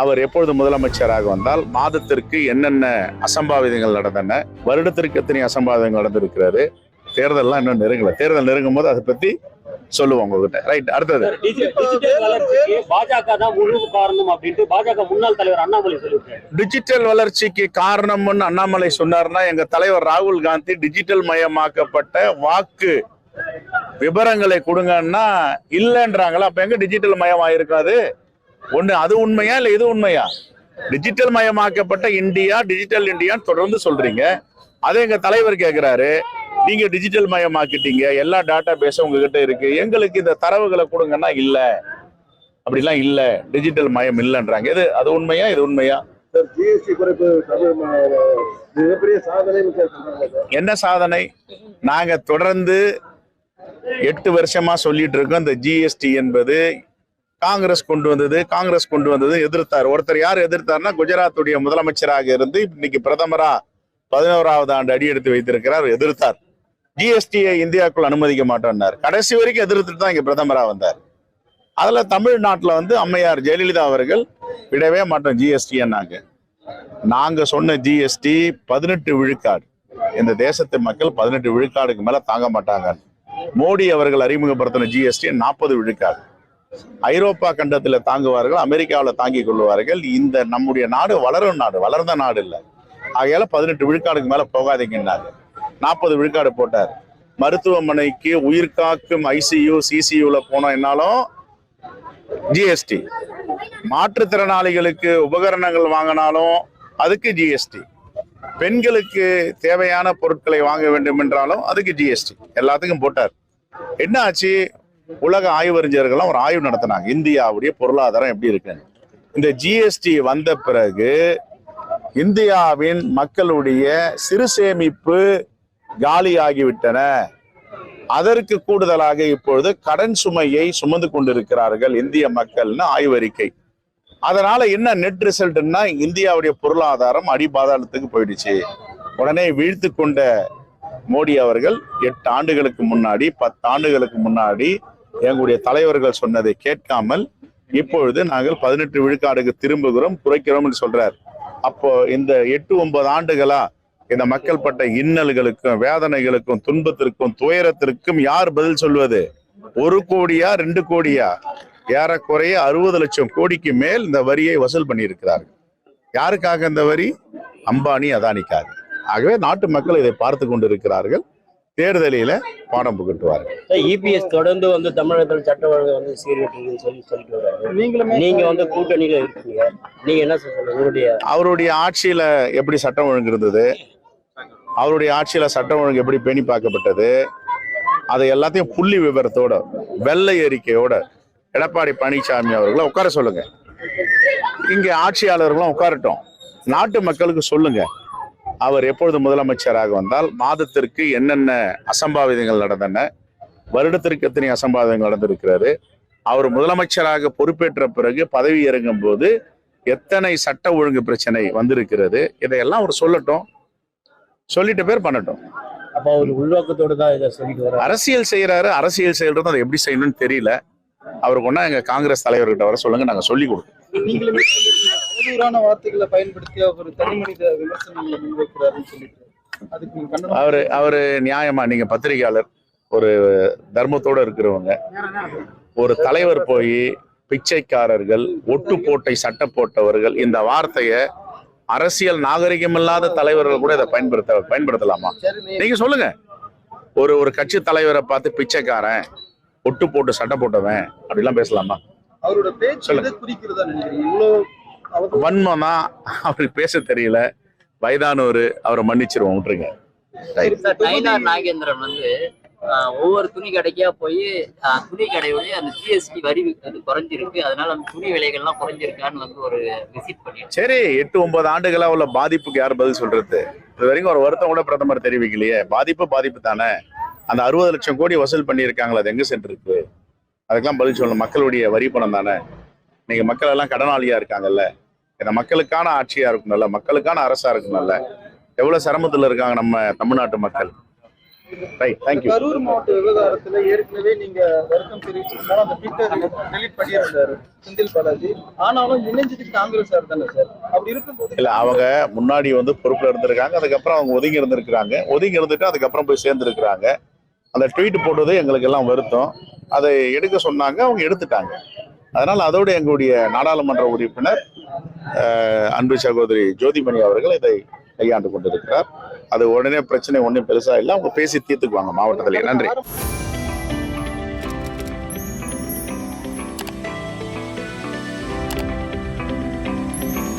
அவர் எப்பொழுது முதலமைச்சராக வந்தால் மாதத்திற்கு என்னென்ன அசம்பாவிதங்கள் நடந்தன வருடத்திற்கு எத்தனை அசம்பாவிதங்கள் நடந்திருக்கிறாரு தேர்தல்லாம் இன்னும் நெருங்கல. தேர்தல் நெருங்கும் போது அதை பத்தி சொல்லுவோம் உங்ககிட்ட. ரைட் அடுத்தது. பாஜக தான் முழு காரணம் அப்படின்ட்டு பாஜக முன்னாள் தலைவர் அண்ணாமலை சொல்லியிருக்காரு. டிஜிட்டல் வளர்ச்சிக்கு காரணம்னு அண்ணாமலை சொன்னார்னா எங்க தலைவர் ராகுல் காந்தி டிஜிட்டல் மயமாக்கப்பட்ட வாக்கு விவரங்களை கொடுங்கன்னா இல்லைன்றாங்களா? அப்ப எங்க டிஜிட்டல் மயம் ஆயிருக்காது ஒண்ணு அது உண்மையா இல்ல இது உண்மையா? டிஜிட்டல் மயமாக்கப்பட்ட இந்தியா டிஜிட்டல் இந்தியான்னு தொடர்ந்து சொல்றீங்க. அதை எங்க தலைவர் கேக்குறாரு. நீங்க டிஜிட்டல் மயமாக்கிட்டீங்க. எல்லா டேட்டா பேஸும் உங்ககிட்ட இருக்கு. எங்களுக்கு இந்த தரவுகளை கொடுங்கன்னா இல்ல. அப்படிலாம் இல்ல. டிஜிட்டல் மயம் இல்லைன்றாங்க. இது அது உண்மையா? இது உண்மையா? என்ன சாதனை? நாங்க தொடர்ந்து எட்டு வருஷமா சொல்லிட்டு இருக்கோம். இந்த ஜிஎஸ்டி என்பது காங்கிரஸ் கொண்டு வந்தது காங்கிரஸ் கொண்டு வந்தது எதிர்த்தார். ஒருத்தர் யார் எதிர்த்தார்னா குஜராத்துடைய முதலமைச்சராக இருந்து இன்னைக்கு பிரதமரா பதினோராவது ஆண்டு அடி எடுத்து வைத்திருக்கிறார் எதிர்த்தார். ஜிஎஸ்டியை இந்தியாவுக்குள் அனுமதிக்க மாட்டோம்னார் கடைசி வரைக்கும் எதிர்த்துட்டு தான் இங்க பிரதமரா வந்தார். அதுல தமிழ்நாட்டுல வந்து அம்மையார் ஜெயலலிதா அவர்கள் விடவே மாட்டோம் ஜிஎஸ்டின்னாங்க நாங்க சொன்ன ஜிஎஸ்டி பதினெட்டு விழுக்காடு. இந்த தேசத்து மக்கள் பதினெட்டு விழுக்காடுக்கு மேல தாங்க மாட்டாங்க. மோடி அவர்கள் அறிமுகப்படுத்தின ஜிஎஸ்டி நாற்பது விழுக்காடு. ஐரோப்பா கண்டத்தில் தாங்குவார்கள் அமெரிக்காவில் தாங்கிக் கொள்வார்கள் இந்த நம்முடைய நாடு வளரும் நாடு வளர்ந்த நாடு இல்லை. ஆகையால பதினெட்டு விழுக்காடுக்கு மேலே போகாதீங்கன்னாரு. நாற்பது விழுக்காடு போட்டார். மருத்துவமனைக்கு உயிர் காக்கும் ஐசியூ சிசியூல போனோம் என்னாலும் ஜிஎஸ்டி மாற்றுத்திறனாளிகளுக்கு உபகரணங்கள் வாங்கினாலும் அதுக்கு ஜிஎஸ்டி பெண்களுக்கு தேவையான பொருட்களை வாங்க வேண்டும் என்றாலும் அதுக்கு ஜிஎஸ்டி எல்லாத்துக்கும் போட்டார். என்ன ஆச்சு? உலக ஆய்வறிஞர்கள்லாம் ஒரு ஆய்வு நடத்தினாங்க. இந்தியாவுடைய பொருளாதாரம் எப்படி இருக்கு இந்த ஜிஎஸ்டி வந்த பிறகு இந்தியாவின் மக்களுடைய சிறு சேமிப்பு காலியாகிவிட்டன. அதற்கு கூடுதலாக இப்பொழுது கடன் சுமையை சுமந்து கொண்டிருக்கிறார்கள் இந்திய மக்கள்னு ஆய்வறிக்கை. அதனால என்ன நெட் ரிசல்ட்னா இந்தியாவுடைய பொருளாதாரம் அடிபாதாளத்துக்கு போயிடுச்சு. உடனே வீழ்த்து கொண்ட மோடி அவர்கள் எட்டு ஆண்டுகளுக்கு முன்னாடி பத்து ஆண்டுகளுக்கு முன்னாடி எங்களுடைய தலைவர்கள் சொன்னதை கேட்காமல் இப்பொழுது நாங்கள் பதினெட்டு விழுக்காடுக்கு திரும்புகிறோம் குறைக்கிறோம்னு சொல்றார். அப்போ இந்த எட்டு ஒன்பது ஆண்டுகளா இந்த மக்கள் பட்ட இன்னல்களுக்கும் வேதனைகளுக்கும் துன்பத்திற்கும் துயரத்திற்கும் யார் பதில் சொல்வது? ஒரு கோடியா ரெண்டு கோடியா? ஏறக்குறைய அறுபது லட்சம் கோடிக்கு மேல் இந்த வரியை வசூல் பண்ணியிருக்கிறார்கள். யாருக்காக இந்த வரி? அம்பானி அதானிக்காக. ஆகவே நாட்டு மக்கள் இதை பார்த்து கொண்டிருக்கிறார்கள். தேர்தலில பாடம் புகட்டுவார்கள் இபிஎஸ் தொடர்ந்து வந்து தமிழகத்தில் சட்ட ஒழுங்கு வந்து சீர்கட்டுன்னு சொல்லி சொல்லிட்டு வர்றாரு. நீங்க வந்து கூட்டணியில இருக்கீங்க. நீங்க என்ன சார் சொல்லுங்க உங்களுடைய அவருடைய ஆட்சியில எப்படி சட்டம் ஒழுங்கு இருந்தது? அவருடைய ஆட்சியில சட்டம் ஒழுங்கு எப்படி பேணி பார்க்கப்பட்டது? அதை எல்லாத்தையும் புள்ளி விவரத்தோட வெள்ளை அறிக்கையோட எடப்பாடி பழனிசாமி அவர்களை உட்கார சொல்லுங்க. இங்க ஆட்சியாளர்களும் உட்காரட்டும். நாட்டு மக்களுக்கு சொல்லுங்க. அவர் எப்பொழுது முதலமைச்சராக வந்தால் மாதத்திற்கு என்னென்ன அசம்பாவிதங்கள் நடந்தன வருடத்திற்கு எத்தனை அசம்பாவிதங்கள் நடந்திருக்கிறாரு அவர் முதலமைச்சராக பொறுப்பேற்ற பிறகு பதவி இறங்கும் போது எத்தனை சட்ட ஒழுங்கு பிரச்சனை வந்திருக்கிறது இதையெல்லாம் அவர் சொல்லட்டும். சொல்லிட்டு பேர் பண்ணட்டும். அப்ப அவர் உள்நோக்கத்தோடு தான் இதை சொல்லிட்டு அரசியல் செய்யறாரு அரசியல் செய்யறது அதை எப்படி செய்யணும்னு தெரியல. அவருக்கு ஒன்னா எங்க காங்கிரஸ் தலைவர்கிட்ட வர சொல்லுங்க நாங்க சொல்லி சொல்லிருக்கீங்க, அவதூறான வார்த்தைகளை பயன்படுத்தி அவர் தனி மனித விமர்சனங்களை முன்வைக்கிறாருன்னு சொல்லிட்டு அதுக்கு அவரு அவரு நியாயமா நீங்க பத்திரிகையாளர் ஒரு தர்மத்தோட இருக்கிறவங்க. ஒரு தலைவர் போய் பிச்சைக்காரர்கள் ஒட்டு போட்டை சட்டை போட்டவர்கள் இந்த வார்த்தைய அரசியல் நாகரிகமில்லாத தலைவர்கள் கூட இதை பயன்படுத்த பயன்படுத்தலாமா? நீங்க சொல்லுங்க. ஒரு ஒரு கட்சி தலைவரை பார்த்து பிச்சைக்காரன் ஒட்டு போட்டு சட்டை போட்டவன் அப்படிலாம் பேசலாமா? அவரோட பேச்சு குறிக்கிறதா நினைக்கிறீங்க? வன்மம் தான் அவருக்கு பேச தெரியல. வயதானவர் அவரை மன்னிச்சிருவோம் விட்டுருங்க. சார் நயினார் நாகேந்திரன் வந்து ஒவ்வொரு துணி கடைக்கா போய் ஆஹ், துணி கடையோடய அந்த ஜிஎஸ்டி வரி அது குறைஞ்சிருக்கு. அதனால அந்த துணி விலைகள்லாம் குறைஞ்சிருக்கான்னு வந்து ஒரு விசிட் பண்ணிட்டு சரி எட்டு ஒன்பது ஆண்டுகளா உள்ள பாதிப்புக்கு யார் பதில் சொல்றது? இது வரைக்கும் ஒரு வருத்தம் கூட பிரதமர் தெரிவிக்கலையே. பாதிப்பு பாதிப்பு தானே. அந்த அறுபது லட்சம் கோடி வசூல் பண்ணியிருக்காங்களா அது எங்க சென்று இருக்கு அதுக்கெல்லாம் பதில் சொல்லணும். மக்களுடைய வரி பணம் தானே. நீங்க மக்கள் எல்லாம் கடனாளியா இருக்காங்கல்ல. இந்த மக்களுக்கான ஆட்சியா இருக்கணும்ல மக்களுக்கான அரசா இருக்கணும்ல. எவ்வளவு சிரமத்துல இருக்காங்க நம்ம தமிழ்நாட்டு மக்கள். ரைட் தேங்க்யூ கரூர் மாவட்ட விவகாரத்துல ஏற்கனவே நீங்க வருத்தம் தெரிவிச்சிருந்தாலும் அந்த ட்விட்டர் டெலிட் பண்ணியிருந்தாரு செந்தில் பாலாஜி. ஆனாலும் இணைஞ்சது காங்கிரஸ் சார் தானே சார். அப்படி இருக்கும்போது இல்ல அவங்க முன்னாடி வந்து பொறுப்புல இருந்திருக்காங்க அதுக்கப்புறம் அவங்க ஒதுங்கி இருந்திருக்கிறாங்க. ஒதுங்கி இருந்துட்டு அதுக்கப்புறம் போய் சேர்ந்திருக்கிறாங்க. அந்த ட்வீட் போட்டது எங்களுக்கு எல்லாம் வருத்தம். அதை எடுக்க சொன்னாங்க அவங்க எடுத்துட்டாங்க. அதனால் அதோடு எங்களுடைய நாடாளுமன்ற உறுப்பினர் அன்பு சகோதரி ஜோதிமணி அவர்கள் இதை கையாண்டு கொண்டிருக்கிறார். அது உடனே பிரச்சனை ஒன்றும் பெருசா இல்லை. அவங்க பேசி தீர்த்துக்குவாங்க மாவட்டத்திலே நன்றி.